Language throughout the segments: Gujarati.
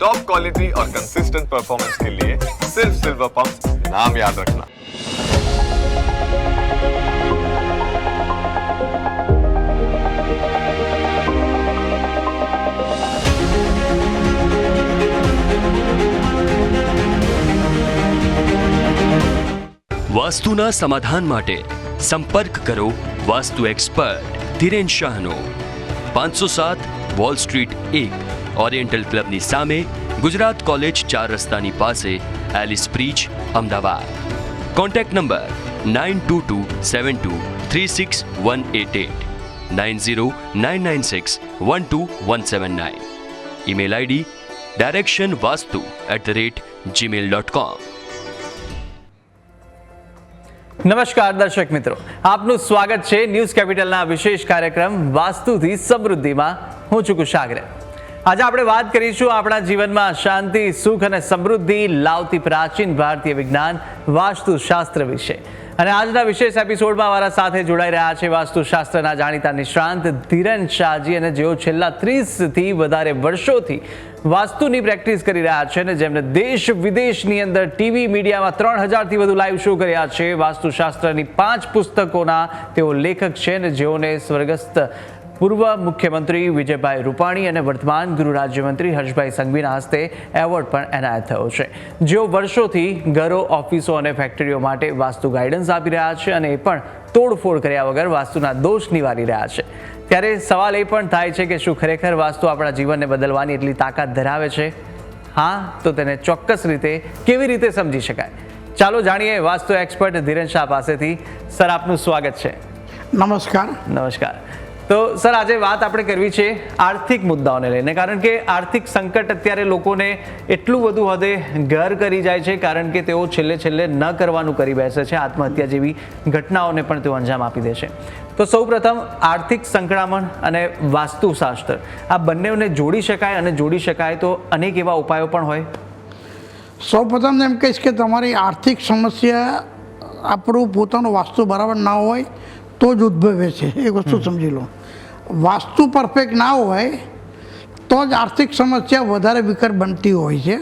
टॉप क्वालिटी और कंसिस्टेंट परफॉर्मेंस के लिए सिर्फ सिल्वर पंप नाम याद रखना વાસ્તુના સમાધાન માટે સંપર્ક કરો વાસ્તુ એક્સપર્ટ ધીરેન શાહનો પાંચસો સાત વોલ સ્ટ્રીટ એક ઓરિએન્ટલ ક્લબની સામે ગુજરાત કોલેજ ચાર રસ્તાની પાસે Ellis Bridge Ahmedabad. Contact number nine two two seven two three six one eight eight nine zero nine nine six one two one seven nine email ID direction Vastu at the rate Gmail dot com નમસ્કાર દર્શક મિત્રો, આપનું સ્વાગત છે ન્યૂઝ કેપિટલના વિશેષ કાર્યક્રમ વાસ્તુથી સમૃદ્ધિમાં. હું છું કુશાગ્રે. આજે આપણે વાત કરીશું આપણા જીવનમાં શાંતિ, સુખ અને સમૃદ્ધિ લાવતી પ્રાચીન ભારતીય વિજ્ઞાન વાસ્તુશાસ્ત્ર વિશે. અને આજના વિશેષ એપિસોડમાં મારા સાથે જોડાઈ રહ્યા છે વાસ્તુશાસ્ત્રના જાણીતા નિષ્ણાંત ધીરન શાહજી અને જેઓ છેલ્લા ત્રીસથી વધારે વર્ષોથી વાસ્તુની પ્રેક્ટિસ કરી રહ્યા છે અને જેમને દેશ વિદેશની અંદર ટીવી મીડિયામાં ત્રણ હજારથી વધુ લાઈવ શો કર્યા છે. વાસ્તુશાસ્ત્રની પાંચ પુસ્તકોના તેઓ લેખક છે અને જેઓને સ્વર્ગસ્થ પૂર્વ મુખ્યમંત્રી વિજયભાઈ રૂપાણી અને વર્તમાન ગૃહ રાજ્યમંત્રી હર્ષભાઈ સંઘવીના હસ્તે એવોર્ડ પણ એનાયત થયો છે. જેઓ વર્ષોથી ઘરો ઓફિસો અને ફેક્ટરીઓ માટે વાસ્તુ ગાઈડન્સ આપી રહ્યા છે અને એ પણ તોડફોડ કર્યા વગર વાસ્તુના દોષ નિવારી રહ્યા છે. ત્યારે સવાલ એ પણ થાય છે કે શું ખરેખર વાસ્તુ આપણા જીવનને બદલવાની એટલી તાકાત ધરાવે છે? હા તો તેને ચોક્કસ રીતે કેવી રીતે સમજી શકાય? ચાલો જાણીએ વાસ્તુ એક્સપર્ટ ધીરેન શાહ પાસેથી. સર આપનું સ્વાગત છે. નમસ્કાર. નમસ્કાર. તો સર, આજે વાત આપણે કરવી છે આર્થિક મુદ્દાઓને લઈને. કારણ કે આર્થિક સંકટ અત્યારે લોકોને એટલું બધું હદે ઘર કરી જાય છે, કારણ કે તેઓ છેલ્લે છેલ્લે ન કરવાનું કરી બેસે છે, આત્મહત્યા જેવી ઘટનાઓને પણ તેઓ અંજામ આપી દે છે. તો સૌપ્રથમ આર્થિક સંકળામણ અને વાસ્તુશાસ્ત્ર. આ બંનેને જોડી શકાય અને જોડી શકાય તો અનેક એવા ઉપાયો પણ હોય. સૌપ્રથમ એમ કહીશ કે તમારી આર્થિક સમસ્યા આપણું પોતાનું વાસ્તુ બરાબર ના હોય તો જ ઉદ્ભવે છે એ વસ્તુ સમજી લો. વાસ્તુ પરફેક્ટ ના હોય તો જ આર્થિક સમસ્યા વધારે વિકટ બનતી હોય છે.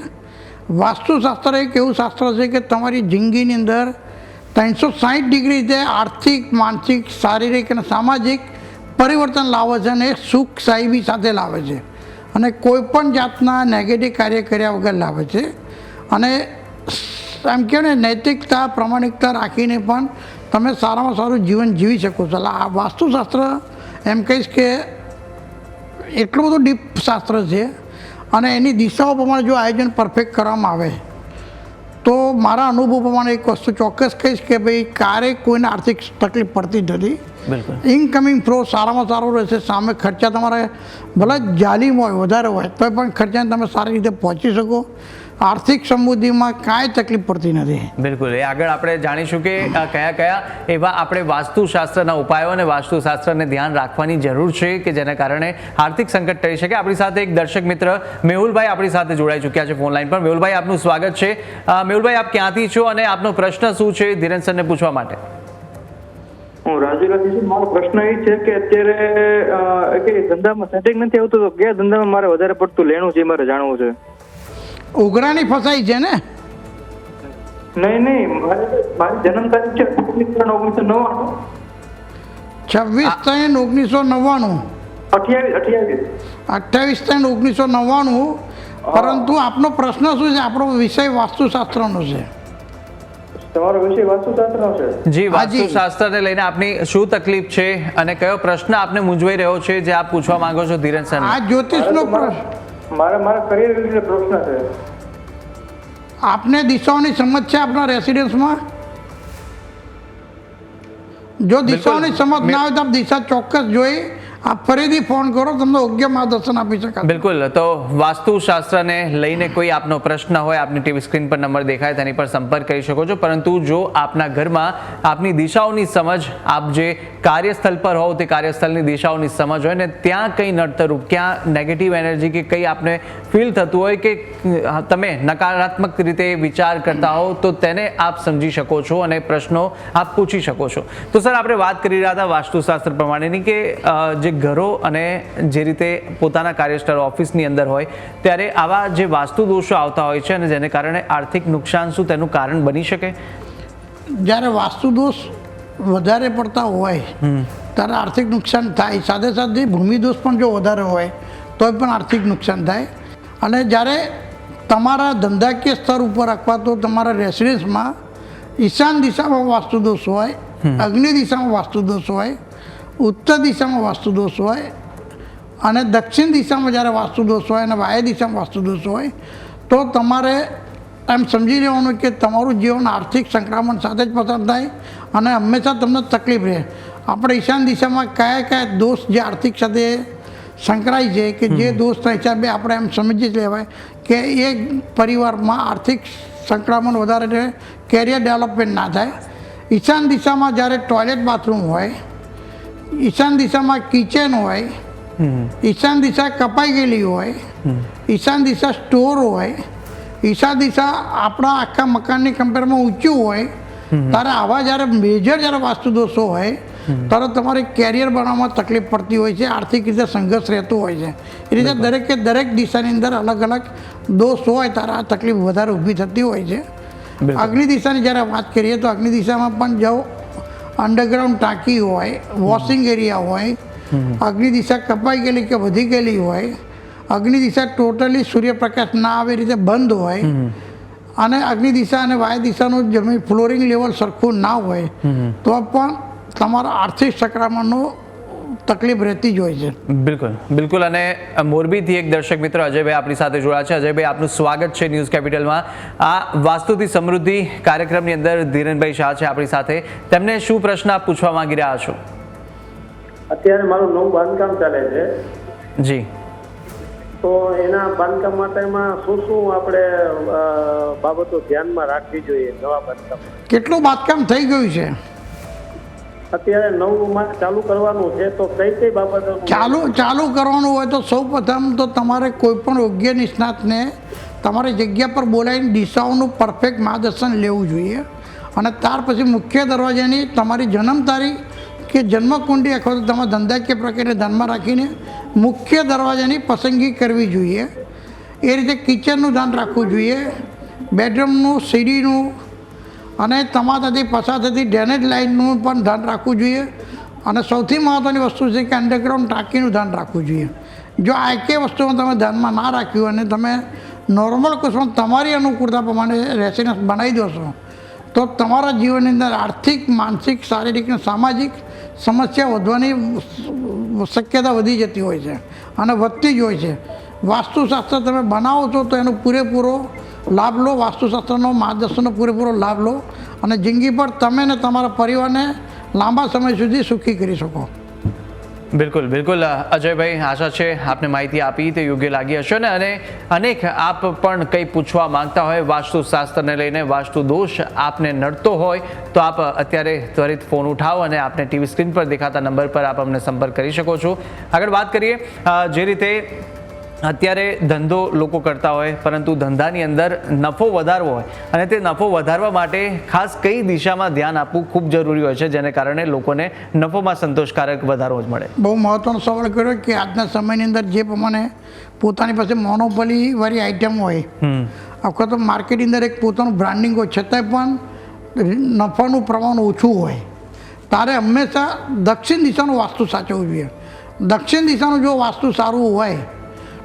વાસ્તુશાસ્ત્ર એક એવું શાસ્ત્ર છે કે તમારી જિંદગીની અંદર ત્રણસો સાહીઠ ડિગ્રી જે આર્થિક માનસિક શારીરિક અને સામાજિક પરિવર્તન લાવે છે અને એ સુખ સાહેબી સાથે લાવે છે. અને કોઈ પણ જાતના નેગેટિવ કાર્ય કર્યા વગર લાવે છે. અને એમ કહેવાય નૈતિકતા પ્રમાણિકતા રાખીને પણ તમે સારામાં સારું જીવન જીવી શકો છો. એટલે આ વાસ્તુશાસ્ત્ર એમ કહીશ કે એટલું બધું ડીપ શાસ્ત્ર છે અને એની દિશાઓ પ્રમાણે જો આયોજન પરફેક્ટ કરવામાં આવે તો મારા અનુભવ પ્રમાણે એક વસ્તુ ચોક્કસ કહીશ કે ભાઈ ક્યારેય કોઈને આર્થિક તકલીફ પડતી જ નથી. ઇનકમિંગ ફ્લો સારામાં સારો રહેશે સામે ખર્ચા તમારે ભલે જાલીમ હોય વધારે હોય તો પણ ખર્ચાને તમે સારી રીતે પહોંચી શકો. આર્થિક સમૃદ્ધિમાં કાંઈ તકલીફ પડતી નથી. બિલકુલ. એ આગળ આપણે જાણીશું કે કયા કયા એવા આપણે વાસ્તુશાસ્ત્રના ઉપાયો અને વાસ્તુશાસ્ત્રને ધ્યાન રાખવાની જરૂર છે કે જેના કારણે આર્થિક સંકટ ટળી શકે. આપણી સાથે એક દર્શક મિત્ર મેહુલભાઈ આપણી સાથે જોડાઈ ચૂક્યા છે ફોન લાઈન પર. મેહુલભાઈ આપનું સ્વાગત છે. મેહુલભાઈ આપ ક્યાંથી છો અને આપનો પ્રશ્ન શું છે ધીરેન સરને પૂછવા માટે? હું રાજુલાથી છું. મારો પ્રશ્ન એ છે કે અત્યારે કે ધંધામાં સેટિંગ નથી આવતું તો કયા ધંધામાં મારે વધારે પડતું લેણું છે એ મારે જાણવું છે? ઉઘરાણી ફસાઈ છે ને? નહીં નહીં મારી જન્મ તારીખ છે ઓગણીસ ત્રણ ઓગણીસો નવ્વાણું. છવ્વીસ ત્રણ ઓગણીસો નવ્વાણું. અઠ્યાવીસ અઠ્યાવીસ. અઠ્યાવીસ ત્રણ ઓગણીસો નવ્વાણું. પરંતુ આપનો પ્રશ્ન શું છે? આપણો વિષય વાસ્તુશાસ્ત્રનો છે. તમારો વિષય વાસ્તુશાસ્ત્રનો છે? જી. વાસ્તુશાસ્ત્રને લઈને આપની શું તકલીફ છે અને કયો પ્રશ્ન આપને મૂંઝવાઈ રહ્યો છે જે આપ પૂછવા માંગો છો ધીરેન સર આ જ્યોતિષનો પ્રશ્ન મારા મારા કરિયર રિલેટેડ પ્રશ્ન છે. આપને દિશાઓની સમજ છે આપના રેસિડેન્સમાં? જો દિશાઓની સમજ ના હોય તો આપ દિશા ચોક્કસ જોઈ આપ ફરીથી ફોન કરો, તમને યોગ્ય માર્ગદર્શન આપી શકાય. બિલકુલ. તો વાસ્તુશાસ્ત્રને લઈને કોઈ આપનો પ્રશ્ન હોય, આપની ટીવી સ્ક્રીન પર નંબર દેખાય, તેની પર સંપર્ક કરી શકો છો. પરંતુ જો આપના ઘરમાં આપની દિશાઓની સમજ, આપ જે કાર્યસ્થળ પર હોવ, તે કાર્યસ્થળની દિશાઓની સમજ હોય ને ત્યાં કંઈ નડતરૂપ ક્યાં નેગેટિવ એનર્જી કે કંઈ આપને ફીલ થતું હોય કે તમે નકારાત્મક રીતે વિચાર કરતા હો તો તેને આપ સમજી શકો છો અને પ્રશ્નો આપ પૂછી શકો છો. તો સર, આપણે વાત કરી રહ્યા હતા વાસ્તુશાસ્ત્ર પ્રમાણેની કે જે ઘરો અને જે રીતે પોતાના કાર્યસ્થળ ઓફિસની અંદર હોય ત્યારે આવા જે વાસ્તુ દોષો આવતા હોય છે અને જેને કારણે આર્થિક નુકસાન શું તેનું કારણ બની શકે? જ્યારે વાસ્તુ દોષ વધારે પડતા હોય ત્યારે આર્થિક નુકસાન થાય. સાથે સાથે ભૂમિદોષ પણ જો વધારે હોય તો પણ આર્થિક નુકસાન થાય. અને જ્યારે તમારા ધંધાકીય સ્તર ઉપર અથવા તો તમારા રેસિડેન્સમાં ઈશાન દિશામાં વાસ્તુ દોષ હોય અગ્નિ દિશામાં વાસ્તુ દોષ હોય ઉત્તર દિશામાં વાસ્તુદોષ હોય અને દક્ષિણ દિશામાં જ્યારે વાસ્તુ દોષ હોય અને વાય દિશામાં વાસ્તુદોષ હોય તો તમારે એમ સમજી લેવાનું કે તમારું જીવન આર્થિક સંક્રમણ સાથે જ પસાર થાય અને હંમેશા તમને તકલીફ રહે. આપણે ઈશાન દિશામાં કયા કયા દોષ જે આર્થિક સાથે સંકળાય છે કે જે દોષના હિસાબે આપણે એમ સમજી જ લેવાય કે એ પરિવારમાં આર્થિક સંક્રમણ વધારે રહે કેરિયર ડેવલપમેન્ટ ના થાય. ઈશાન દિશામાં જ્યારે ટોયલેટ બાથરૂમ હોય ઈશાન દિશામાં કિચન હોય ઈશાન દિશા કપાઈ ગયેલી હોય ઈશાન દિશા સ્ટોર હોય ઈશાન દિશા આપણા આખા મકાનની કમ્પેરમાં ઊંચું હોય ત્યારે આવા જ્યારે મેજર જ્યારે વાસ્તુ દોષો હોય ત્યારે તમારે કેરિયર બનાવવામાં તકલીફ પડતી હોય છે આર્થિક રીતે સંઘર્ષ રહેતો હોય છે. એ રીતે દરેકે દરેક દિશાની અંદર અલગ અલગ દોષ હોય ત્યારે આ તકલીફ વધારે ઊભી થતી હોય છે. અગ્નિ દિશાની જ્યારે વાત કરીએ તો અગ્નિ દિશામાં પણ જો અંડરગ્રાઉન્ડ ટાંકી હોય વોશિંગ એરિયા હોય અગ્નિ દિશા કપાઈ ગયેલી કે વધી ગયેલી હોય અગ્નિ દિશા ટોટલી સૂર્યપ્રકાશ ના આવે રીતે બંધ હોય અને અગ્નિ દિશા અને વાયુ દિશાનું જમીન ફ્લોરિંગ લેવલ સરખું ના હોય તો પણ તમારા આર્થિક સંક્રમણનો તકલીફ રહેતી જ હોય છે. બિલકુલ બિલકુલ. અને મોરબીથી એક દર્શક મિત્ર અજયભાઈ આપણી સાથે જોડાયા છે. અજયભાઈ આપનું સ્વાગત છે ન્યૂઝ કેપિટલમાં. આ વાસ્તુથી સમૃદ્ધિ કાર્યક્રમની અંદર ધીરેનભાઈ શાહ છે આપણી સાથે. તેમને શું પ્રશ્ન આપ પૂછવા માંગી રહ્યા છો? અત્યારે મારું નવું બાંધકામ ચાલે છે. જી. તો એના બાંધકામ માટેમાં શું શું આપણે બાબતો ધ્યાનમાં રાખવી જોઈએ નવા બાંધકામ કેટલું બાંધકામ થઈ ગયું છે? અત્યારે નવું ચાલુ કરવાનું છે, તો કઈ કઈ બાબતો? ચાલુ ચાલુ કરવાનું હોય તો સૌ પ્રથમ તો તમારે કોઈ પણ યોગ્ય નિષ્ણાતને તમારી જગ્યા પર બોલાવીને દિશાઓનું પરફેક્ટ માર્ગદર્શન લેવું જોઈએ. અને ત્યાર પછી મુખ્ય દરવાજાની તમારી જન્મ તારીખ કે જન્મકુંડી અથવા તો તમારા ધંધાકીય પ્રક્રિયાને ધ્યાનમાં રાખીને મુખ્ય દરવાજાની પસંદગી કરવી જોઈએ. એ રીતે કિચનનું ધ્યાન રાખવું જોઈએ. બેડરૂમનું સીડીનું અને તમારાથી પસાર થતી ડ્રેનેજ લાઇનનું પણ ધ્યાન રાખવું જોઈએ. અને સૌથી મહત્ત્વની વસ્તુ છે કે અંડરગ્રાઉન્ડ ટાંકીનું ધ્યાન રાખવું જોઈએ. જો આ એકે વસ્તુમાં તમે ધ્યાનમાં ના રાખ્યું અને તમે નોર્મલ કુશમાં તમારી અનુકૂળતા પ્રમાણે રેસિડન્સ બનાવી દો છો, તો તમારા જીવનની અંદર આર્થિક, માનસિક, શારીરિક અને સામાજિક સમસ્યા વધવાની શક્યતા વધી જતી હોય છે અને વધતી જ હોય છે. વાસ્તુશાસ્ત્ર તમે બનાવો છો તો એનો પૂરેપૂરો લાભ લો, વાસ્તુશાસ્ત્રનો માર્ગદર્શનનો પૂરેપૂરો લાભ લો અને જિંદગી પર તમે ને તમારા પરિવારને લાંબા સમય સુધી સુખી કરી શકો. બિલકુલ બિલકુલ. અજયભાઈ, આશા છે આપને માહિતી આપી તે યોગ્ય લાગી હશે ને? અને અનેક આપ પણ કંઈ પૂછવા માંગતા હોય, વાસ્તુશાસ્ત્રને લઈને વાસ્તુ દોષ આપને નડતો હોય, તો આપ અત્યારે ત્વરિત ફોન ઉઠાવો અને આપને ટીવી સ્ક્રીન પર દેખાતા નંબર પર આપ અમને સંપર્ક કરી શકો છો. આગળ વાત કરીએ જે રીતે અત્યારે ધંધો લોકો કરતા હોય પરંતુ ધંધાની અંદર નફો વધારવો હોય અને તે નફો વધારવા માટે ખાસ કઈ દિશામાં ધ્યાન આપવું ખૂબ જરૂરી હોય છે જેને કારણે લોકોને નફોમાં સંતોષકારક વધારો જ મળે. બહુ મહત્ત્વનો સવાલ કર્યો કે આજના સમયની અંદર જે પ્રમાણે પોતાની પાસે મોનોપોલીવાળી આઇટમ હોય અથવા તો માર્કેટની અંદર એક પોતાનું બ્રાન્ડિંગ હોય છતાંય પણ નફાનું પ્રમાણ ઓછું હોય. તારે હંમેશા દક્ષિણ દિશાનું વાસ્તુ સાચવવું જોઈએ. દક્ષિણ દિશાનું જો વાસ્તુ સારું હોય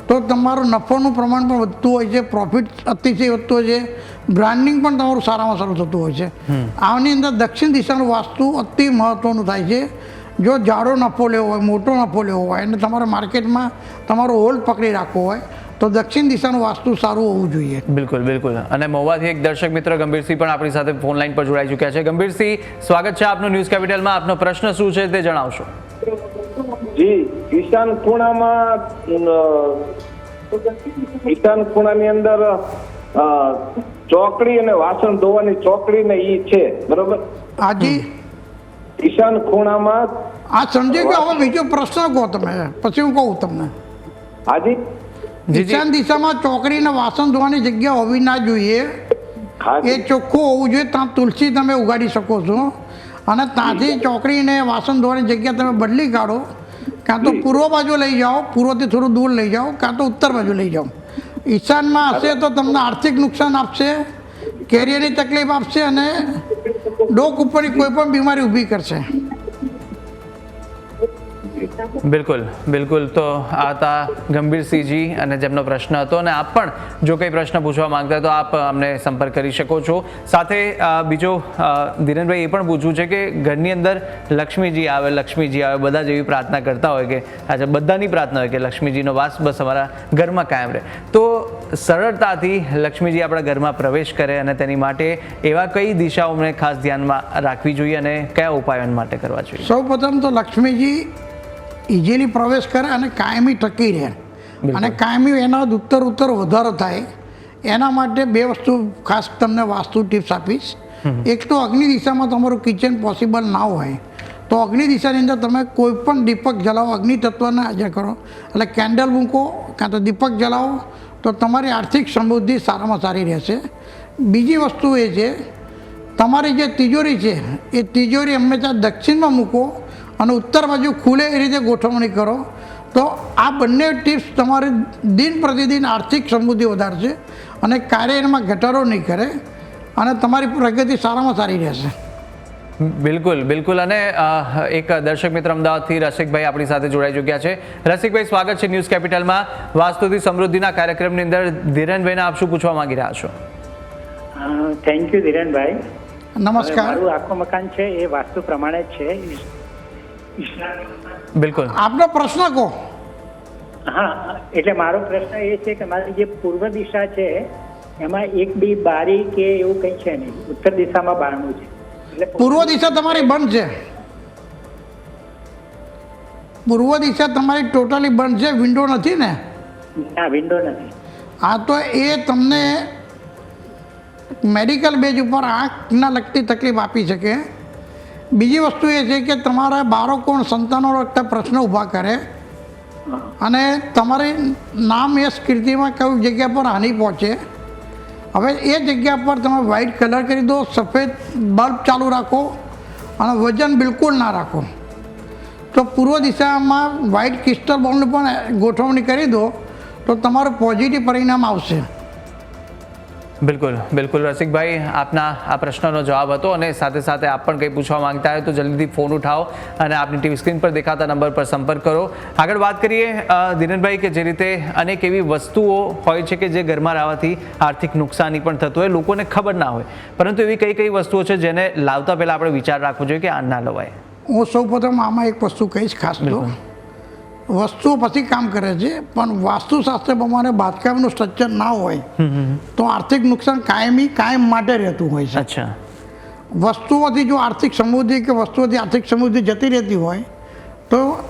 તો તમારું નફોનું પ્રમાણ પણ વધતું હોય છે પ્રોફિટ અતિશય વધતું હોય છે બ્રાન્ડિંગ પણ તમારું સારામાં સારું થતું હોય છે. આની અંદર દક્ષિણ દિશાનું વાસ્તુ અતિ મહત્ત્વનું થાય છે. જો જાડો નફો લેવો હોય મોટો નફો લેવો હોય અને તમારે માર્કેટમાં તમારો હોલ્ડ પકડી રાખવો હોય તો દક્ષિણ દિશાનું વાસ્તુ સારું હોવું જોઈએ. બિલકુલ બિલકુલ. અને મહુવાથી એક દર્શક મિત્ર ગંભીરસિંહ પણ આપણી સાથે ફોન લાઈન પર જોડાઈ ચૂક્યા છે. ગંભીરસિંહ સ્વાગત છે આપનું ન્યૂઝ કેપિટલમાં આપનો પ્રશ્ન શું છે તે જણાવશો? જી. ઈશાન ખૂણામાં ઈશાન ખૂણાની અંદર ચોકડી અને વાસણ ધોવાની ચોકડી ને ઈ છે બરોબર? હાજી. ઈશાન ખૂણામાં આ સમજી ગયો હવે બીજો પ્રશ્ન કહો તમે પછી હું કહું તમને. હાજી. ઈશાન દિશામાં ચોકડીને વાસણ ધોવાની જગ્યા હોવી ના જોઈએ. હાજી. એ ચોખ્ખું હોવું જોઈએ ત્યાં તુલસી તમે ઉગાડી શકો છો. અને ત્યાંથી ચોકડીને વાસણ ધોવાની જગ્યા તમે બદલી કાઢો. કાં તો પૂર્વ બાજુ લઈ જાઓ પૂર્વથી થોડું દૂર લઈ જાઓ કાં તો ઉત્તર બાજુ લઈ જાઓ. ઈશાનમાં હશે તો તમને આર્થિક નુકસાન આપશે કેરિયરની તકલીફ આપશે અને ડોક ઉપરની કોઈ પણ બીમારી ઊભી કરશે. બિલકુલ બિલકુલ. તો આ હતા ગંભીરસિંહજી અને જેમનો પ્રશ્ન હતો અને આપ પણ જો કંઈ પ્રશ્ન પૂછવા માંગતા હોય તો આપ અમને સંપર્ક કરી શકો છો. સાથે બીજો ધીરેનભાઈ એ પણ પૂછવું છે કે ઘરની અંદર લક્ષ્મીજી આવે લક્ષ્મીજી આવે, બધા જેવી પ્રાર્થના કરતા હોય કે આજે બધાની પ્રાર્થના હોય કે લક્ષ્મીજીનો વાસ બસ અમારા ઘરમાં કાયમ રહે. તો સરળતાથી લક્ષ્મીજી આપણા ઘરમાં પ્રવેશ કરે અને તેની માટે એવા કઈ દિશાઓને ખાસ ધ્યાનમાં રાખવી જોઈએ અને કયા ઉપાયો એના માટે કરવા જોઈએ? સૌ પ્રથમ તો લક્ષ્મીજી ઇઝીલી પ્રવેશ કરે અને કાયમી ટકી રહે. અને કાયમી એના ઉત્તર ઉત્તર વધારો થાય. એના માટે બે વસ્તુ ખાસ તમને વાસ્તુ ટિપ્સ આપીશ. એક તો અગ્નિ દિશામાં તમારું કિચન પોસિબલ ના હોય તો અગ્નિ દિશાની અંદર તમે કોઈ પણ દીપક જલાવો અગ્નિ તત્વને હાજર કરો. એટલે કેન્ડલ મૂકો કાં તો દીપક જલાવો તો તમારી આર્થિક સમૃદ્ધિ સારામાં સારી રહેશે. બીજી વસ્તુ એ છે તમારી જે તિજોરી છે એ તિજોરી હંમેશા દક્ષિણમાં મૂકો અને ઉત્તર બાજુ ખુલે એ રીતે ગોઠવણી કરો. તો આ બંને ટિપ્સ તમારી દિન પ્રતિદિન આર્થિક સમૃદ્ધિ વધારશે અને કાર્યમાં ઘટાડો નહીં કરે અને તમારી પ્રગતિ સારામાં સારી રહેશે. બિલકુલ બિલકુલ. અને એક દર્શક મિત્ર અમદાવાદથી રસિકભાઈ આપણી સાથે જોડાઈ ચૂક્યા છે. રસિકભાઈ સ્વાગત છે ન્યૂઝ કેપિટલમાં. વાસ્તુથી સમૃદ્ધિના કાર્યક્રમની અંદર ધીરેનભાઈને આપ શું પૂછવા માંગી રહ્યા છો? Thank you Dhirenbhai. નમસ્કાર. મારું આખું મકાન છે એ વાસ્તુ પ્રમાણે જ છે. બિલકુલ. આપનો પ્રશ્ન કહો હા એટલે મારો પ્રશ્ન એ છે કે મારી જે પૂર્વ દિશા છે એમાં એક બી બારી કે એવું કંઈ છે નહીં. ઉત્તર દિશામાં બારણું છે. એટલે પૂર્વ દિશા તમારી બંધ છે. પૂર્વ દિશા તમારી ટોટલી બંધ છે વિન્ડો નથી ને? ના વિન્ડો નથી. હા તો એ તમને મેડિકલ બેઝ ઉપર આંખના લગતી તકલીફ આપી શકે. બીજી વસ્તુ એ છે કે તમારા બાળકો સંતાનો લગતા પ્રશ્ન ઊભા કરે. અને તમારી નામ એ કીર્તિમાં કઈ જગ્યા પર હાનિ પહોંચે. હવે એ જગ્યા પર તમે વ્હાઇટ કલર કરી દો સફેદ બલ્બ ચાલુ રાખો અને વજન બિલકુલ ના રાખો. તો પૂર્વ દિશામાં વ્હાઇટ ક્રિસ્ટલ બોલની પણ ગોઠવણી કરી દો તો તમારું પોઝિટિવ પરિણામ આવશે. બિલકુલ બિલકુલ રસિકભાઈ આપના આ પ્રશ્નનો જવાબ હતો અને સાથે સાથે આપ પણ કંઈ પૂછવા માંગતા હોય તો જલ્દીથી ફોન ઉઠાવો અને આપની ટીવી સ્ક્રીન પર દેખાતા નંબર પર સંપર્ક કરો. આગળ વાત કરીએ દિનેશભાઈ કે જે રીતે અનેક એવી વસ્તુઓ હોય છે કે જે ઘરમાં રહેવાથી આર્થિક નુકસાની પણ થતું હોય લોકોને ખબર ના હોય. પરંતુ એવી કઈ કઈ વસ્તુઓ છે જેને લાવતા પહેલાં આપણે વિચાર રાખવો જોઈએ કે આ ના લવાય? હું સૌ પ્રથમ આમાં એક વસ્તુ કહીશ ખાસ તો. વસ્તુઓ પછી કામ કરે છે પણ વાસ્તુશાસ્ત્ર પ્રમાણે બાંધકામનું સ્ટ્રક્ચર ના હોય તો આર્થિક નુકસાન કાયમી કાયમ માટે રહેતું હોય છે. અચ્છા. વસ્તુઓથી જો આર્થિક સમૃદ્ધિ કે વસ્તુઓથી આર્થિક સમૃદ્ધિ જતી રહેતી હોય તો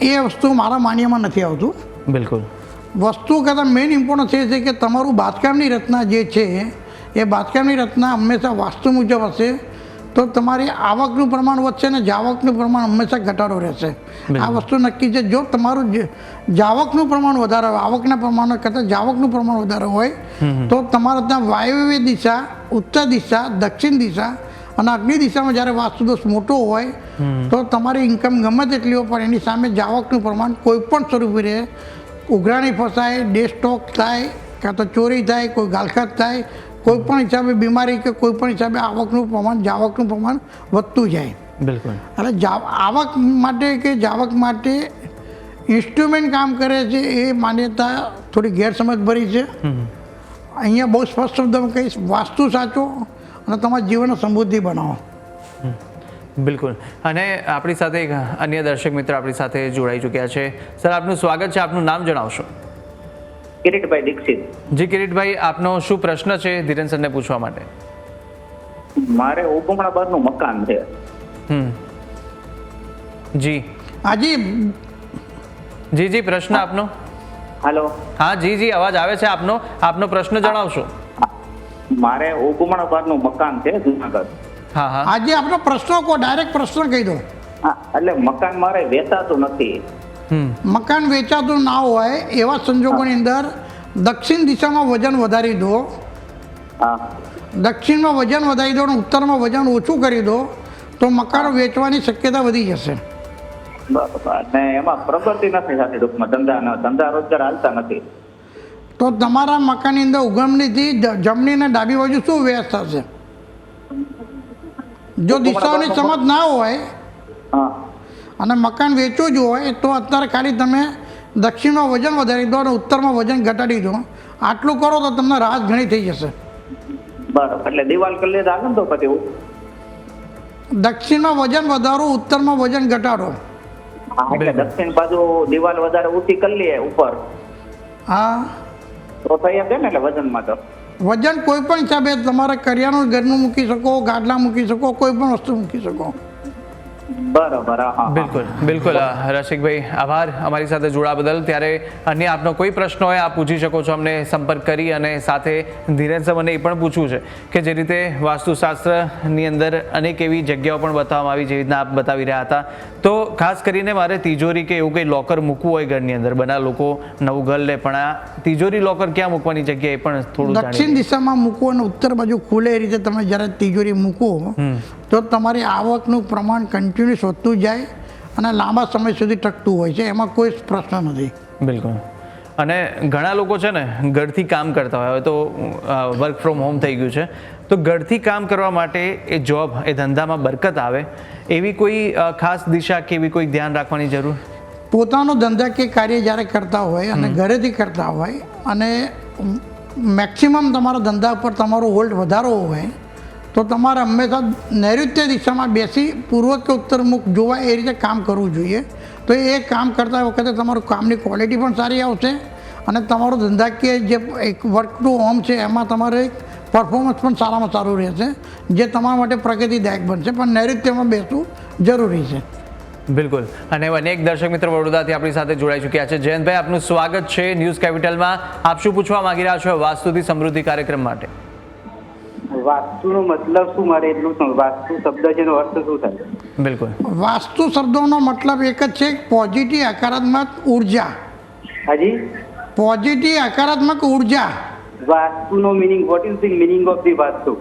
એ વસ્તુ મારા માન્યમાં નથી આવતું. બિલકુલ. વસ્તુ કરતાં મેઇન ઇમ્પોર્ટન્સ એ છે કે તમારું બાંધકામની રચના જે છે એ બાંધકામની રચના હંમેશા વાસ્તુ મુજબ હશે તો તમારી આવકનું પ્રમાણ વધશે ને જાવકનું પ્રમાણ હંમેશા ઘટાડો રહેશે. આ વસ્તુ નક્કી છે જો તમારું જે- જાવકનું પ્રમાણ વધારે હોય આવકના પ્રમાણ કરતાં જાવકનું પ્રમાણ વધારે હોય તો તમારે ત્યાં વાયવ્ય દિશા ઉત્તર દિશા દક્ષિણ દિશા અને અગ્નિ દિશામાં જ્યારે વાસ્તુદોષ મોટો હોય તો તમારી ઇન્કમ ગમે તેટલી હોય પણ એની સામે જાવકનું પ્રમાણ કોઈ પણ સ્વરૂપે રહે. ઉઘરાણી ફસાય ડે સ્ટોક થાય કાં તો ચોરી થાય કોઈ ગાલખાત થાય કોઈ પણ હિસાબે બીમારી કે કોઈ પણ હિસાબે આવકનું પ્રમાણ જાવકનું પ્રમાણ વધતું જાય. બિલકુલ. એટલે આવક માટે કે જાવક માટે ઇન્સ્ટ્રુમેન્ટ કામ કરે છે એ માન્યતા થોડી ગેરસમજ ભરી છે અહીંયા બહુ સ્પષ્ટ શબ્દમાં કહીશ વાસ્તુ સાચો અને તમારા જીવનને સમૃદ્ધિ બનાવો. બિલકુલ. અને આપણી સાથે એક અન્ય દર્શક મિત્ર આપણી સાથે જોડાઈ ચૂક્યા છે. સર આપનું સ્વાગત છે. આપનું નામ જણાવશો? કિરીટભાઈ દીક્ષિત. જી કિરીટભાઈ આપનો શું પ્રશ્ન છે ધીરેન સરને પૂછવા માટે? મારે ઓગમણા બારનું મકાન છે. હમ. જી. હાજી જી. જી પ્રશ્ન આપનો. હાલો. હા જી જી અવાજ આવે છે આપનો. આપનો પ્રશ્ન જણાવશો. મારે ઓગમણા બારનું મકાન છે જુનાગઢ. હા હા. આજે આપનો પ્રશ્ન કો ડાયરેક્ટ પ્રશ્ન કહી દો. હા એટલે મકાન મારે વેચાતું નથી. મકાન વેચાતું ના હોય એવા સંજોગોની અંદર દક્ષિણ દિશામાં વજન વધારી દો. હા. દક્ષિણમાં વજન વધારી દો અને ઉત્તરમાં વજન ઓછું કરી દો તો મકાન વેચવાની શક્યતા વધી જશે. અને એમાં પ્રગતિ નથી થતી ટૂંકમાં. ધંધા ધંધા રોજગાર હાલતા નથી. તો તમારા મકાનની અંદર ઉગમનીથી જમણી અને ડાબી બાજુ શું વ્યસ્ત થશે? જો દિશાઓની સમજ ના હોય હા. અને મકાન વેચવું જ હોય તો અત્યારે ખાલી તમે દક્ષિણમાં વજન વધારી દો અને ઉત્તરમાં વજન ઘટાડી દો. આટલું કરો તો તમને રાહત ઘણી થઈ જશે. બરાબર. એટલે દિવાલ કરી રાખો તો તો પછી દક્ષિણમાં વજન વધારો ઉત્તરમાં વજન ઘટાડો. હા, એટલે દક્ષિણ બાજુ દિવાલ વધારે ઊંચી કરી લઈએ ઉપર. હા. તો થઈ શકે ને એટલે વજનમાં તો? વજન કોઈ પણ હિસાબે તમારે કરિયાણું ઘરનું મૂકી શકો ગાડલા મૂકી શકો કોઈ પણ વસ્તુ મૂકી શકો. બરાબર બિલકુલ બિલકુલ. રસિકભાઈ આભાર અમારી સાથે જોડા બદલ. ત્યારે અન્ય આપનો કોઈ પ્રશ્ન હોય આપ પૂછી શકો છો અમને સંપર્ક કરી અને સાથે ધીરેન્દ્ર મને એ પણ પૂછવું છે કે જે રીતે વાસ્તુશાસ્ત્રની અંદર અનેક એવી જગ્યાઓ પણ બતાવવામાં આવી જેવી રીતના આપ બતાવી રહ્યા હતા. તો ખાસ કરીને મારે તિજોરી કે એવું કંઈ લોકર મૂકવું હોય ઘરની અંદર બના લોકો નવું ઘર લે પણ આ તિજોરી લોકર ક્યાં મૂકવાની જગ્યા એ પણ થોડું દક્ષિણ દિશામાં મૂકવું અને ઉત્તર બાજુ ખુલે એ રીતે તમે જ્યારે તિજોરી મૂકો તો તમારી આવકનું પ્રમાણ કન્ટિન્યુઅસ વધતું જાય અને લાંબા સમય સુધી ટકતું હોય છે એમાં કોઈ પ્રશ્ન નથી. બિલકુલ. અને ઘણા લોકો છે ને ઘરથી કામ કરતા હોય. હવે તો વર્ક ફ્રોમ હોમ થઈ ગયું છે. તો ઘરથી કામ કરવા માટે એ જોબ એ ધંધામાં બરકત આવે. એવી કોઈ ખાસ દિશા કે એવી કોઈ ધ્યાન રાખવાની જરૂર? પોતાનો ધંધા કે કાર્ય જ્યારે કરતા હોય અને ઘરેથી કરતા હોય અને મેક્સિમમ તમારા ધંધા પર તમારો હોલ્ડ વધારો હોય તો તમારે હંમેશા નૈઋત્ય દિશામાં બેસી પૂર્વ કે ઉત્તરમુખ મુખ જોવા એ રીતે કામ કરવું જોઈએ. તો એ કામ કરતા વખતે તમારું કામની ક્વોલિટી પણ સારી આવશે અને તમારો ધંધાકીય જે એક વર્ક ટુ હોમ છે, એમાં તમારે પરફોર્મન્સ પણ સારામાં સારું રહેશે, જે તમારા માટે પ્રગતિદાયક બનશે. પણ નૈઋત્યમાં બેસવું જરૂરી છે. બિલકુલ. અને અનેક દર્શક મિત્ર વડોદરાથી આપણી સાથે જોડાઈ ચૂક્યા છે. જયંતભાઈ, આપનું સ્વાગત છે ન્યૂઝ કેપિટલમાં. આપ શું પૂછવા માંગી રહ્યા છો વાસ્તુથી સમૃદ્ધિ કાર્યક્રમ માટે? વાસ્તુનો મતલબ શું મારે એટલું સમજ વાસ્તુ શબ્દ છે એનો અર્થ શું થાય? બિલકુલ. વાસ્તુ શબ્દોનો મતલબ એક જ છે પોઝિટિવ હકારાત્મક ઊર્જા. હાજી? પોઝિટિવ હકારાત્મક ઊર્જા. વાસ્તુનો meaning what is the meaning of the Vastu?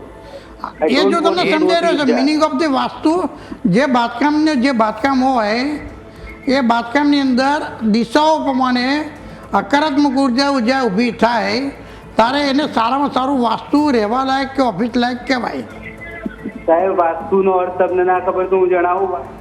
એ જો તમને સમજાઈ રહ્યો છે મિનિંગ ઓફ ધી વાસ્તુ જે બાંધકામને જે બાંધકામ હોય એ બાંધકામની અંદર દિશાઓ પ્રમાણે હકારાત્મક ઊર્જા ઊર્જા ઊભી થાય ત્યારે એને સારામાં સારું વાસ્તુ રહેવા લાયક કે ઓફિસ લાયક કહેવાય? સાહેબ, વાસ્તુનો અર્થ તમને ના ખબર તો હું જણાવું.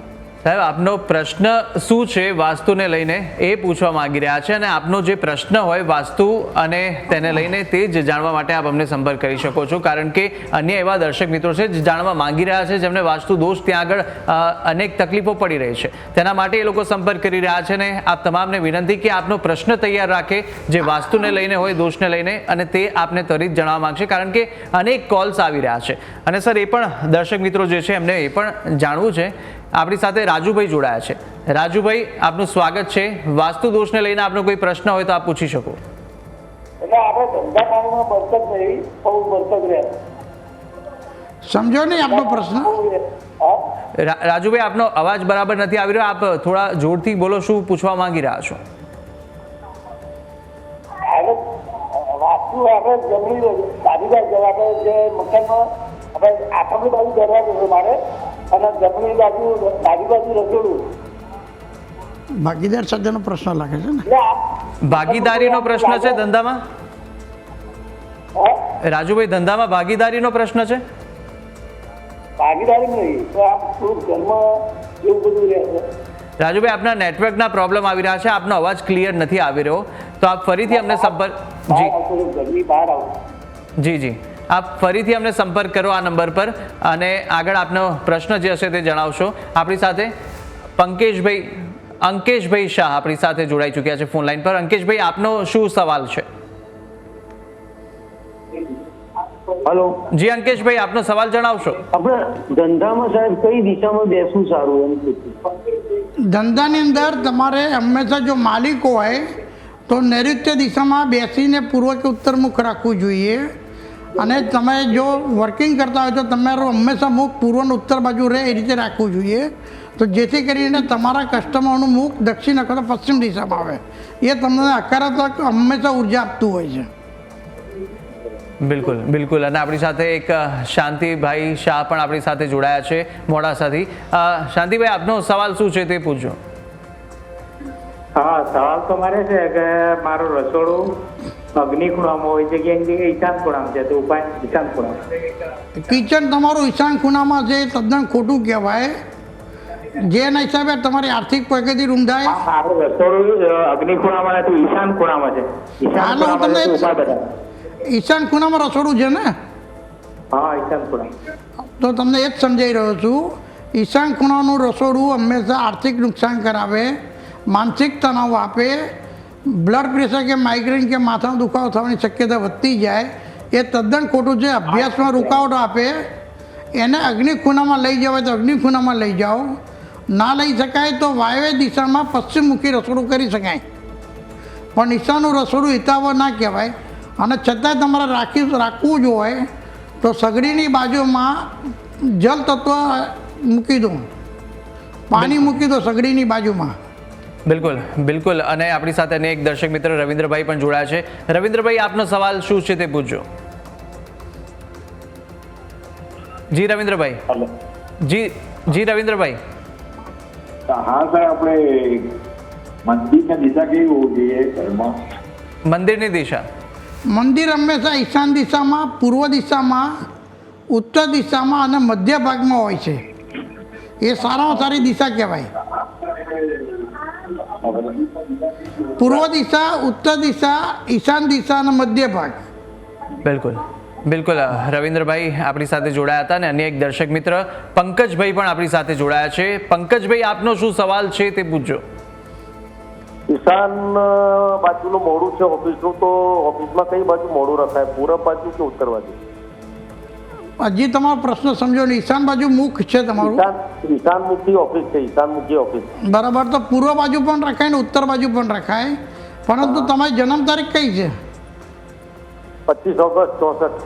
સાહેબ, આપનો પ્રશ્ન શું છે વાસ્તુને લઈને? એ પૂછવા માંગી રહ્યા છે અને આપનો જે પ્રશ્ન હોય વાસ્તુ અને તેને લઈને તે જ જાણવા માટે આપ અમને સંપર્ક કરી શકો છો. કારણ કે અન્ય એવા દર્શક મિત્રો છે જે જાણવા માંગી રહ્યા છે, જેમને વાસ્તુ દોષ ત્યાં આગળ અનેક તકલીફો પડી રહી છે. તેના માટે એ લોકો સંપર્ક કરી રહ્યા છે ને આપ તમામને વિનંતી કે આપનો પ્રશ્ન તૈયાર રાખે જે વાસ્તુને લઈને હોય, દોષને લઈને અને તે આપને ત્વરિત જણાવવા માંગશે. કારણ કે અનેક કોલ્સ આવી રહ્યા છે. અને સર, એ પણ દર્શક મિત્રો જે છે એમને એ પણ જાણવું છે આપણી સાથે રાજુભાઈ જોડાયા છે. રાજુભાઈ આપનું સ્વાગત છે. વાસ્તુ દોષને લઈને આપનો કોઈ પ્રશ્ન હોય તો આપ પૂછી શકો. એટલે આપણે ધંધા પાણીમાં બરકત નહીં બહુ બરકત રહે. સમજો નહીં આપનો પ્રશ્ન? રાજુભાઈ આપનો અવાજ બરાબર નથી આવી રહ્યો. આપ થોડા જોરથી બોલો શું પૂછવા માંગી રહ્યા છો? વાસ્તુ આપણે જમણી બાજુ આપણે જે મકાનમાં. આપણે આઠમની બાજુ દરવાજો છે મારે. અને જમણી બાજુ ડાબી બાજુ રસોડું ભાગીદાર સાથેનો પ્રશ્ન લાગે છે ને? ભાગીદારીનો પ્રશ્ન છે ધંધામાં? રાજુભાઈ ધંધામાં ભાગીદારીનો પ્રશ્ન છે? ભાગીદારી નહીં તો આપ થોડું ઘરમાં એવું બધું રહેશે રાજુભાઈ આપના નેટવર્કના પ્રોબ્લેમ આવી રહ્યા છે આપનો અવાજ ક્લિયર નથી આવી રહ્યો. તો આપ ફરીથી અમને સંપર્ક જી જી જી. આપ ફરીથી અમને સંપર્ક કરો આ નંબર પર અને આગળ આપનો પ્રશ્ન જે હશે તે જણાવશો. આપણી સાથે પંકેશભાઈ અંકેશભાઈ શાહ આપણી સાથે જોડાઈ ચૂક્યા છે ફોન લાઈન પર. અંકેશભાઈ આપનો શું સવાલ છે? હલો. જી અંકેશભાઈ આપનો સવાલ જણાવશો. આપણે ધંધામાં સાહેબ કઈ દિશામાં બેસવું સારું એમ ધંધાની અંદર તમારે હંમેશા જો માલિક હોય તો નૈઋત્ય દિશામાં બેસીને પૂર્વ કે ઉત્તરમુખ રાખવું જોઈએ. અને તમે જો વર્કિંગ કરતા હોય તો તમારું હંમેશા મુખ પૂર્વનું ઉત્તર બાજુ રહે એ રીતે રાખવું જોઈએ. તો જેથી કરીને તમારા કસ્ટમરનું મુખ દક્ષિણ અથવા પશ્ચિમ દિશામાં આવે. એ તમને હકારાત્મક હંમેશા ઊર્જા આપતું હોય છે. બિલકુલ બિલકુલ. અને આપણી સાથે એક શાંતિભાઈ શાહ પણ આપણી સાથે જોડાયા છે મોડાસાથી. શાંતિભાઈ આપનો સવાલ શું છે તે પૂછજો. હા સવાલ તો મારે છે કે મારું રસોડું અગ્નિ ખૂણામાં હોય છે કે ઈશાન ખૂણામાં છે તો ઉપાય ઈશાન ખૂણામાં કિચન તમારું ઈશાન ખૂણામાં છે તદ્દન ખોટું કહેવાય જેના હિસાબે તમારી આર્થિક પ્રગતિ રૂંધાય. અગ્નિ ખૂણામાં નથી ઈશાન ખૂણામાં છે ઈશાન ખૂણામાં. ઈશાન ખૂણામાં રસોડું છે ને? હા ઈશાન ખૂણામાં તો તમને એ જ સમજાઈ રહ્યો છું. ઈશાન ખૂણાનું રસોડું હંમેશા આર્થિક નુકસાન કરાવે માનસિક તણાવ આપે બ્લડ પ્રેશર કે માઇગ્રેન કે માથાનો દુખાવો થવાની શક્યતા વધતી જાય, એ તદ્દન ખોટું છે. અભ્યાસમાં રૂકાવટ આપે, એને અગ્નિ ખૂણામાં લઈ જવાય તો અગ્નિ ખૂણામાં લઈ જાઓ. ના લઈ શકાય તો વાયવ્ય દિશામાં પશ્ચિમમુખી રસોડું કરી શકાય. પણ ઈશાનું રસોડું હિતાવહ ના કહેવાય. અને છતાંય તમારે રાખી, રાખવું જ હોય તો સગડીની બાજુમાં જલ તત્વ મૂકી દો. પાણી મૂકી દો સગડીની બાજુમાં. બિલકુલ બિલકુલ. અને આપણી સાથે એક દર્શક મિત્ર રવિન્દ્રભાઈ પણ જોડાયા છે. રવિન્દ્રભાઈ આપનો સવાલ શું છે તે પૂછજો. જી રવિન્દ્રભાઈ. જી જી રવિન્દ્રભાઈ. હા સર આપણે મંદિરની દિશા કેવી હોવી જોઈએ ઘરમાં? મંદિરની દિશા. મંદિર હંમેશા ઈશાન દિશામાં પૂર્વ દિશામાં ઉત્તર દિશામાં અને મધ્ય ભાગમાં હોય છે. એ સારામાં સારી દિશા કહેવાય. પૂર્વ દિશા ઉત્તર દિશા ઈશાન દિશા અને મધ્ય ભાગ. બિલકુલ. બિલકુલ રવિન્દ્રભાઈ આપણી સાથે જોડાયા હતા અને અન્ય એક દર્શક મિત્ર પંકજભાઈ પણ આપણી સાથે જોડાયા છે. પંકજભાઈ આપનો શું સવાલ છે તે પૂછજો. ઈશાન બાજુનું મોડું છે ઓફિસનું તો ઓફિસમાં કઈ બાજુ મોડું રખાય? પૂરબ બાજુ કે ઉત્તર બાજુ? હજી તમારો પ્રશ્ન સમજો ને ઈશાન બાજુ મુખ છે તમારું. ઈશાન મુખી ઓફિસ છે ઈશાન મુખી ઓફિસ. બરાબર તો પૂર્વ બાજુ પણ રખાય ને ઉત્તર બાજુ પણ રખાય. પરંતુ તમારી જન્મ તારીખ કઈ છે? પચીસ ઓગસ્ટ ચોસઠ.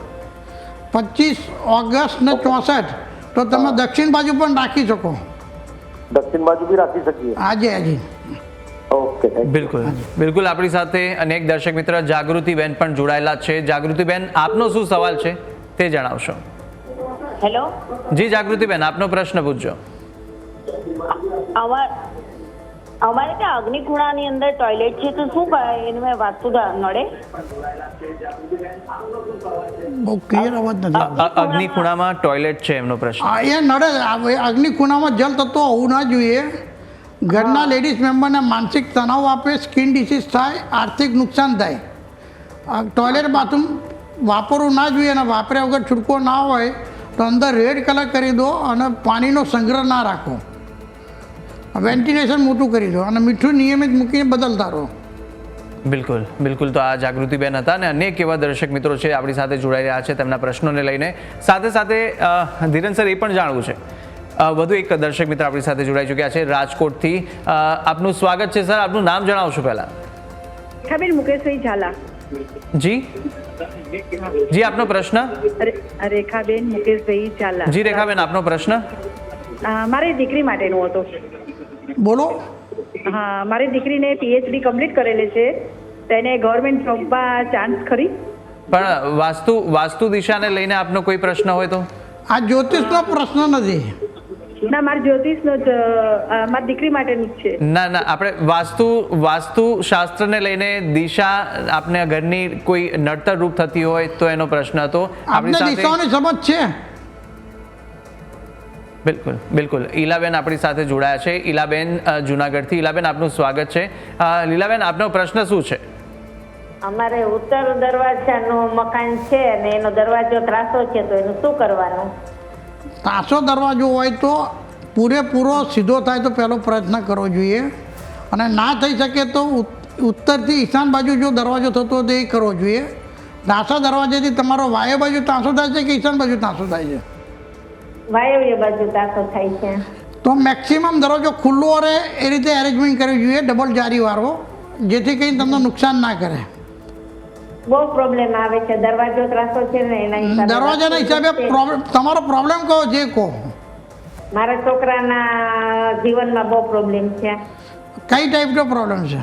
પચીસ ઓગસ્ટ ને ચોસઠ. તો તમે દક્ષિણ બાજુ પણ રાખી શકો. દક્ષિણ બાજુ બી રાખી શકીએ. આજે આજે. ઓકે બિલકુલ. બિલકુલ આપણી સાથે અનેક દર્શક મિત્ર જાગૃતિબેન પણ જોડાયેલા છે. જાગૃતિબેન આપનો શું સવાલ છે તે જણાવશો. હેલો? જી જાગૃતિબેન આપનો પ્રશ્ન પૂછજો. અમાર અમારે ત્યાં અગ્નિકુણાની અંદર ટોયલેટ છે તો શું એને મેં વાસ્તુ નડે. બહુ ક્લિયર અવાજ નથી અ- આવતો. અ- અગ્નિ ખૂણામાં ટોયલેટ છે એમનો પ્રશ્ન. આ એ નડે. આ અગ્નિ જલ તત્વો હોવું ના જોઈએ. ઘરના લેડીઝ મેમ્બરને માનસિક તણાવ આપે સ્કિન ડિસીઝ થાય આર્થિક નુકસાન થાય. આ ટોયલેટ બાથરૂમ વાપરવું ના જોઈએ અને વાપર્યા વગર છૂટકો ના હોય. તો અંદર રેડ કલર કરી દો અને પાણીનો સંગ્રહ ના રાખો. વેન્ટિલેશન મોટું કરી દો અને મીઠું નિયમિત મૂકીને બદલતા રહો. બિલકુલ બિલકુલ તો આ જાગૃતિબેન હતા અને અનેક એવા દર્શક મિત્રો છે આપણી સાથે જોડાઈ રહ્યા છે તેમના પ્રશ્નોને લઈને. સાથે સાથે ધીરન સર એ પણ જાણવું છે. વધુ એક દર્શક મિત્ર આપણી સાથે જોડાઈ ચૂક્યા છે રાજકોટથી. આપનું સ્વાગત છે સર. આપનું નામ જણાવશો પહેલાં? રેખાબેન મુકેશભાઈ ઝાલા. જી? જી આપનો પ્રશ્ન? રેખાબેન મુકેશભાઈ ઝાલા. જી રેખાબેન આપનો પ્રશ્ન? મારી દીકરી માટેનો હતો. બોલો. હા મારી દીકરીને પીએચડી કમ્પ્લીટ કરેલી છે. તેને ગવર્મેન્ટ જોબમાં ચાન્સ ખરી? પણ વાસ્તુ વાસ્તુ દિશાને લઈને આપનો કોઈ પ્રશ્ન હોય તો? આ જ્યોતિષનો પ્રશ્ન નથી. ના મારી જ્યોતિષનો જ મારી દીકરી માટેનું જ છે. ના ના આપણે વાસ્તુ વાસ્તુ શાસ્ત્રને લઈને દિશા આપને ઘરની કોઈ નડતર રૂપ થતી હોય તો એનો પ્રશ્ન હતો. આપને દિશાઓની સમજ છે? બિલકુલ બિલકુલ. ઈલાબેન આપણી સાથે જોડાયા છે. ઈલાબેન જુનાગઢ જુનાગઢથી. ઈલાબેન આપનું સ્વાગત છે. લીલાબેન આપનો પ્રશ્ન શું છે? અમારે ઉત્તર દરવાજાનું મકાન છે અને એનો દરવાજો ત્રાસો છે તો એનું શું કરવાનું? ત્રાસો દરવાજો હોય તો પૂરેપૂરો સીધો થાય તો પહેલો પ્રયત્ન કરવો જોઈએ. અને ના થઈ શકે તો ઉત્તરથી ઈશાન બાજુ જો દરવાજો થતો હોય તો એ કરવો જોઈએ. ત્રાસો દરવાજેથી તમારો વાયુ બાજુ ત્રાસો થાય છે કે ઈશાન બાજુ ત્રાસો થાય છે? વાયવ્ય બાજુ ત્રાસો થાય છે. તો મેક્સિમમ દરવાજો ખુલ્લો રહે એ રીતે એરેન્જમેન્ટ કરવી જોઈએ ડબલ જારીવાળો જેથી કંઈ તમને નુકસાન ના કરે. બહુ પ્રોબ્લેમ આવે છે. દરવાજો ત્રાસો છે ને એના હિસાબે દરવાજાના હિસાબે પ્રોબ્લેમ તમારો પ્રોબ્લેમ કહો જે કહો. મારા છોકરાના જીવનમાં બહુ પ્રોબ્લેમ છે. કઈ ટાઈપનો પ્રોબ્લેમ છે?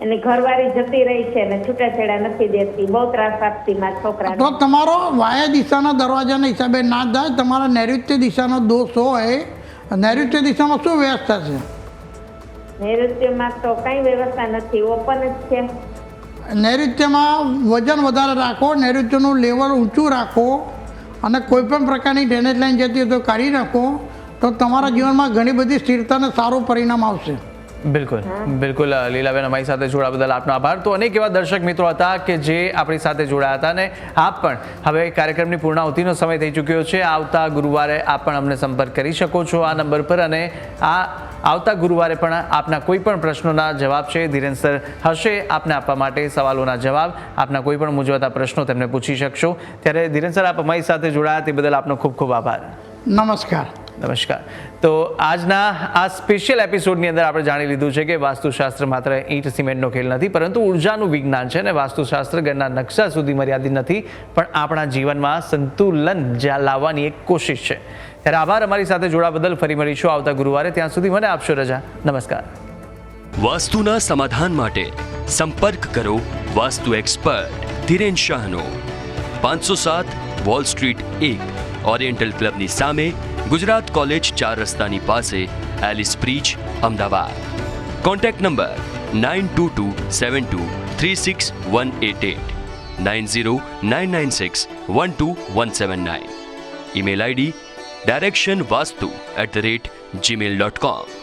એની ઘરવાળી જતી રહી છે ને છૂટાછેડા નથી દેતી. બહુ ત્રાસ આપતી મારા છોકરા તો તમારો વાયા દિશાના દરવાજાના હિસાબે ના થાય તમારા નૈઋત્ય દિશાનો દોષ હોય નૈઋત્ય દિશામાં શું વ્યવસ્થા છે? નૈઋત્યમાં તો કઈ વ્યવસ્થા નથી ઓપન જ છે. નૈઋત્યમાં વજન વધારે રાખો, નૈઋત્યનું લેવલ ઊંચું રાખો અને કોઈપણ પ્રકારની ડ્રેનેજ લાઈન જતી હોય તો કાઢી નાખો, તો તમારા જીવનમાં ઘણી બધી સ્થિરતા અને સારું પરિણામ આવશે. બિલકુલ બિલકુલ લીલાબેન, અમારી સાથે જોડા બદલ આપનો આભાર. તો અનેક એવા દર્શક મિત્રો હતા કે જે આપણી સાથે જોડાયા હતા અને આપ પણ હવે કાર્યક્રમની પૂર્ણાહુતિનો સમય થઈ ચૂક્યો છે. આવતા ગુરુવારે આપ પણ અમને સંપર્ક કરી શકો છો આ નંબર પર અને આ આવતા ગુરુવારે પણ આપના કોઈ પણ પ્રશ્નોના જવાબ છે, ધીરેન સર હશે આપને આપવા માટે સવાલોના જવાબ. આપના કોઈ પણ મૂંઝવતા પ્રશ્નો તેમને પૂછી શકશો. ત્યારે ધીરેન સર, આપ અમારી સાથે જોડાયા તે બદલ આપનો ખૂબ ખૂબ આભાર. નમસ્કાર. નમસ્કાર. તો આજના આ સ્પેશિયલ એપિસોડની અંદર આપણે જાણી લીધું છે કે વાસ્તુશાસ્ત્ર માત્ર ઈંટ, સિમેન્ટનો ખેલ નથી, પરંતુ ઉર્જાનું વિજ્ઞાન છે અને વાસ્તુશાસ્ત્ર ઘરના નકશા સુધી મર્યાદિત નથી, પણ આપણા જીવનમાં સંતુલન જ્યાં લાવવાની એક કોશિશ છે. ત્યારે આભાર અમારી સાથે જોડા બદલ ફરી મળીશું આવતા ગુરુવારે. ત્યાં સુધી મને આપશો રજા. નમસ્કાર. વાસ્તુના સમાધાન માટે સંપર્ક કરો વાસ્તુ એક્સપર્ટ ધીરેન શાહનો. પાંચસો સાત વોલ સ્ટ્રીટ એક ઓરિએન્ટલ ક્લબની સામે ગુજરાત કોલેજ ચાર રસ્તાની પાસે Ellis Bridge Ahmedabad. Contact number nine two two seven two three six one eight eight, nine zero nine nine six one two one seven nine. Email ID direction Vastu at the rate Gmail dot com.